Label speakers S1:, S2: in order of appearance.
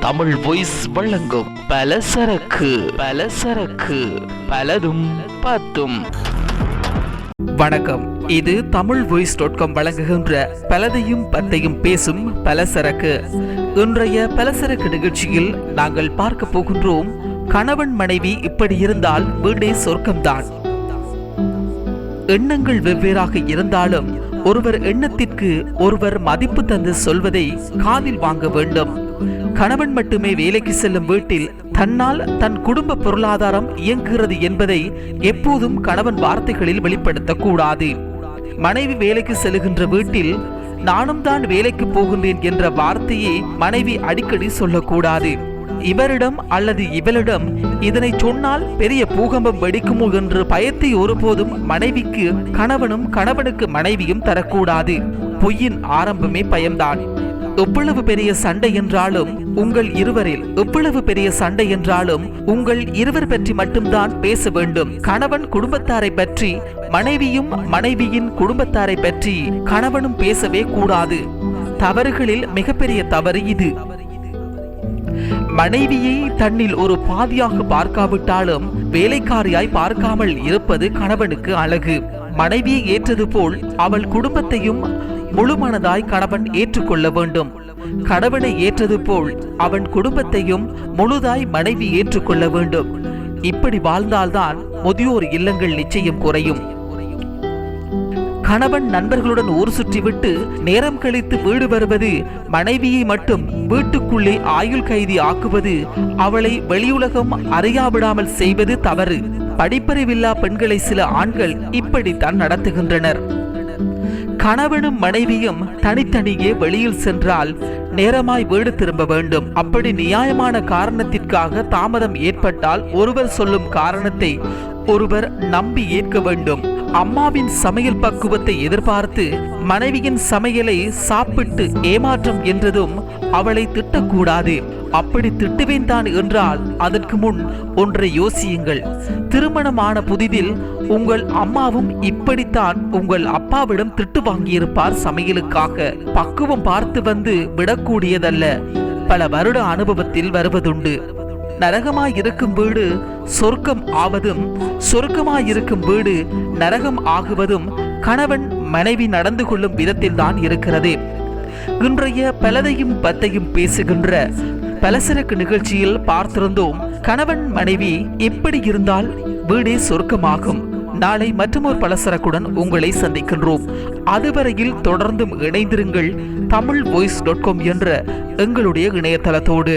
S1: Tamil voice வழங்கும் பலசரக்கு பலசரக்கு பலதும் பத்தும்
S2: வணக்கம். இது தமிழ் வாய்ஸ் டாட் காம் வழங்குகின்ற பலதையும் பத்தையும் பேசும் பலசரக்கு இன்றைய பலசரக்கு நிகழ்ச்சியில் நாங்கள் பார்க்க போகின்றோம் கணவன் மனைவி இப்படி இருந்தால் வீடே சொர்க்கம்தான். எண்ணங்கள் வெவ்வேறாக இருந்தாலும் ஒருவர் எண்ணத்திற்கு ஒருவர் மதிப்பு தந்து சொல்வதை காதில் வாங்க வேண்டும். கணவன் மட்டுமே வேலைக்கு செல்லும் வீட்டில் தன்னால் தன் குடும்ப பொருளாதாரம் இயங்குகிறது என்பதை எப்போதும் கணவன் வார்த்தைகளில் வெளிப்படுத்தக்கூடாது. மனைவி வேலைக்கு செல்கின்ற வீட்டில் நானும் தான் வேலைக்கு போகின்றேன் என்ற வார்த்தையை மனைவி அடிக்கடி சொல்லக்கூடாது. இவரிடம் அல்லது இவளிடம் இதனை சொன்னால் பெரிய பூகம்பம் வெடிக்குமோ என்று பயத்தை ஒருபோதும் மனைவிக்கு கணவனும் கணவனுக்கு மனைவியும் தரக்கூடாது. பொய்யின் ஆரம்பமே பயம்தான். எவ்வளவு பெரிய சண்டை என்றாலும் உங்கள் இருவரில் எவ்வளவு பெரிய சண்டை என்றாலும் உங்கள் இருவர் பற்றி மட்டும்தான் பேச வேண்டும். கணவன் குடும்பத்தாரை பற்றி மனைவியும் மனைவியின் குடும்பத்தாரை பற்றி கணவனும் பேசவே கூடாது. தவறுகளில் மிகப்பெரிய தவறு இது. மனைவியை தன்னில் ஒரு பாதியாக பார்க்காவிட்டாலும் வேலைக்காரியாய் பார்க்காமல் இருப்பது கணவனுக்கு அழகு. மனைவியை ஏற்றது போல் அவள் குடும்பத்தையும் முழுமனதாய் கணவன் ஏற்றுக்கொள்ள வேண்டும். கணவனை ஏற்றது போல் அவன் குடும்பத்தையும் முழுதாய் மனைவி ஏற்றுக்கொள்ள வேண்டும். இப்படி வாழ்ந்தால்தான் முதியோர் இல்லங்கள் நிச்சயம் குறையும். கணவன் நண்பர்களுடன் ஊர் சுற்றிவிட்டு நேரம் கழித்து வீடு வருவது மனைவியை மட்டும் வீட்டுக்குள்ளே ஆயுள் கைதி ஆக்குவது அவளை வெளியுலகம் அறியாவிடாமல் செய்வது தவறு. படிப்பறிவில்லா பெண்களை சில ஆண்கள் இப்படித்தான் நடத்துகின்றனர். கணவனும் மனைவியும் தனித்தனியே வெளியில் சென்றால் நேரமாய் வீடு திரும்ப வேண்டும். அப்படி நியாயமான காரணத்திற்காக தாமதம் ஏற்பட்டால் ஒருவர் சொல்லும் காரணத்தை ஒருவர் நம்பி ஏற்க வேண்டும். அம்மாவின் சமையல் பக்குவத்தை எதிர்பார்த்து மனைவியின் சமையலை சாப்பிட்டு ஏமாற்றம் என்றதும் அவளை திட்டக்கூடாது. அப்படி திட்டுவேன் தான் என்றால் அதற்கு முன் ஒன்றை யோசியுங்கள். திருமணமான புதிதில் உங்கள் அம்மாவும் இப்படித்தான் உங்கள் அப்பாவிடம் திட்டு வாங்கியிருப்பார் சமையலுக்காக. பக்குவம் பார்த்து வந்து விடக்கூடியதல்ல. பல வருட அனுபவத்தில் வருவதுண்டு. நரகமாய் இருக்கும் வீடு சொர்க்கம் ஆவதும் சொர்க்கமாய் இருக்கும் வீடு நரகம் ஆகுவதும் கணவன் மனைவி நடந்து கொள்ளும் விதத்தில் தான் இருக்கிறது. இன்றைய பலதையும் பத்தையும் பேசுகின்ற பலசரக்கு நிகழ்ச்சியில் பார்த்திருந்தோம் கணவன் மனைவி எப்படி இருந்தால் வீடே சொர்க்கமாகும். நாளை மற்றொரு பலசரக்குடன் உங்களை சந்திக்கின்றோம். அதுவரையில் தொடர்ந்தும் இணைந்திருங்கள் தமிழ் வாய்ஸ் டாட் காம் என்ற எங்களுடைய இணையதளத்தோடு.